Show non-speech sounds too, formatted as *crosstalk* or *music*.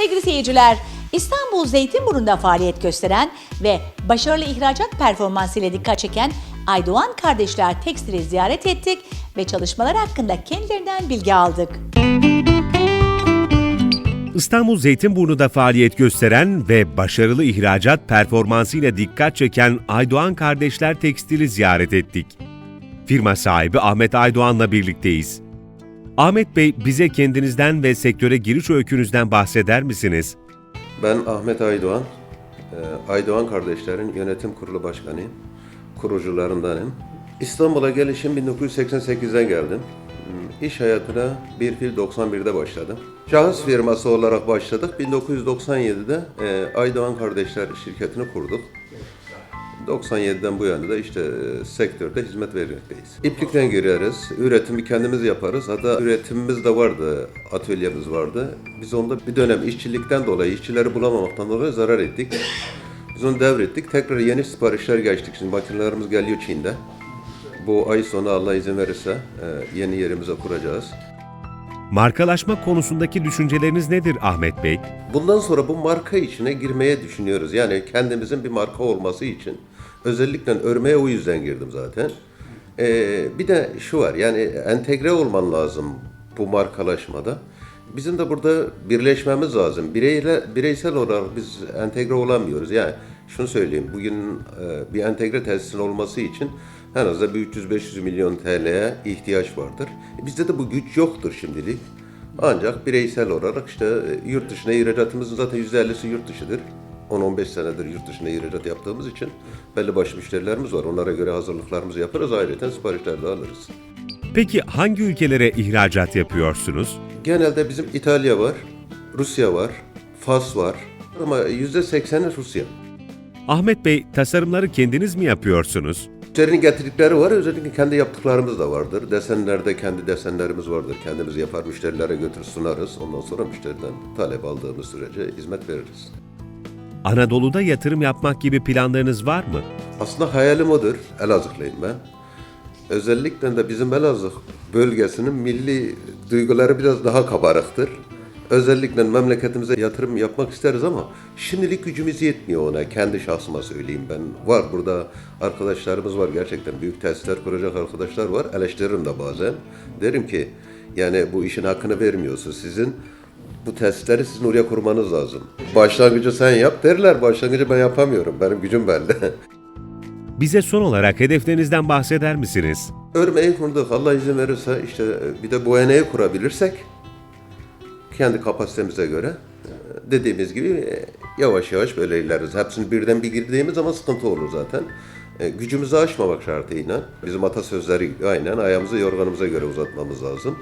Sevgili seyirciler, İstanbul Zeytinburnu'nda faaliyet gösteren ve başarılı ihracat performansıyla dikkat çeken Aydoğan kardeşler tekstili ziyaret ettik ve çalışmalar hakkında kendilerinden bilgi aldık. İstanbul Zeytinburnu'da faaliyet gösteren ve başarılı ihracat performansıyla dikkat çeken Aydoğan Kardeşler Tekstil'i ziyaret ettik. Firma sahibi Ahmet Aydoğan'la birlikteyiz. Ahmet Bey bize kendinizden ve sektöre giriş öykünüzden bahseder misiniz? Ben Ahmet Aydoğan, Ee, Aydoğan kardeşlerin yönetim kurulu başkanıyım, kurucularındanım. İstanbul'a gelişim 1988'den geldim. Hmm, İş hayatına bir fil 91'de başladım. Şahıs firması olarak başladık. 1997'de e, Aydoğan Kardeşler şirketini kurduk. 97'den bu yana da işte e, sektörde hizmet vermekteyiz. İplikten gireriz, üretimi kendimiz yaparız. Hatta üretimimiz de vardı, atölyemiz vardı. Biz onda bir dönem işçilikten dolayı, işçileri bulamamaktan dolayı zarar ettik. Biz onu devrettik. Tekrar yeni siparişler geçtik. Şimdi makinelerimiz geliyor Çin'de. Bu ay sonu Allah izin verirse e, yeni yerimize kuracağız. Markalaşma konusundaki düşünceleriniz nedir Ahmet Bey? Bundan sonra bu marka içine girmeye düşünüyoruz. Yani kendimizin bir marka olması için. Özellikle örmeye o yüzden girdim zaten. Ee, bir de şu var yani entegre olman lazım bu markalaşmada. Bizim de burada birleşmemiz lazım. Bireyle, bireysel olarak biz entegre olamıyoruz. Yani şunu söyleyeyim, bugün e, bir entegre tesisin olması için en az da bir 300-500 milyon TL'ye ihtiyaç vardır. E, Bizde de bu güç yoktur şimdilik. Ancak bireysel olarak işte e, yurt dışına ihracatımızın zaten %50'si yurt dışıdır. 10-15 senedir yurt dışına ihracat yaptığımız için belli başlı müşterilerimiz var. Onlara göre hazırlıklarımızı yaparız. Ayrıca siparişler de alırız. Peki hangi ülkelere ihracat yapıyorsunuz? Genelde bizim İtalya var, Rusya var, Fas var ama %80'i Rusya. Ahmet Bey tasarımları kendiniz mi yapıyorsunuz? Müşterinin getirdikleri var, özellikle kendi yaptıklarımız da vardır. Desenlerde kendi desenlerimiz vardır. Kendimiz yapar, müşterilere götür sunarız. Ondan sonra müşteriden talep aldığımız sürece hizmet veririz. Anadolu'da yatırım yapmak gibi planlarınız var mı? Aslında hayalim odur. Elazığlıyım ben. Özellikle de bizim Elazığ bölgesinin milli duyguları biraz daha kabarıktır. Özellikle memleketimize yatırım yapmak isteriz ama şimdilik gücümüz yetmiyor ona. Kendi şahsıma söyleyeyim ben. Var burada arkadaşlarımız var gerçekten. Büyük tesisler kuracak arkadaşlar var. Eleştiririm de bazen. Derim ki yani bu işin hakkını vermiyorsun. Sizin bu testleri sizin oraya kurmanız lazım. Başlangıcı sen yap derler. Başlangıcı ben yapamıyorum. Benim gücüm belli. *laughs* Bize son olarak hedeflerinizden bahseder misiniz? Örmeyi kurduk. Allah izin verirse işte bir de boyaneyi kurabilirsek kendi kapasitemize göre e, dediğimiz gibi e, yavaş yavaş böyle ilerleriz. Hepsini birden bir girdiğimiz zaman sıkıntı olur zaten. E, Gücümüzü aşmamak şartıyla bizim atasözleri aynen ayağımızı yorganımıza göre uzatmamız lazım.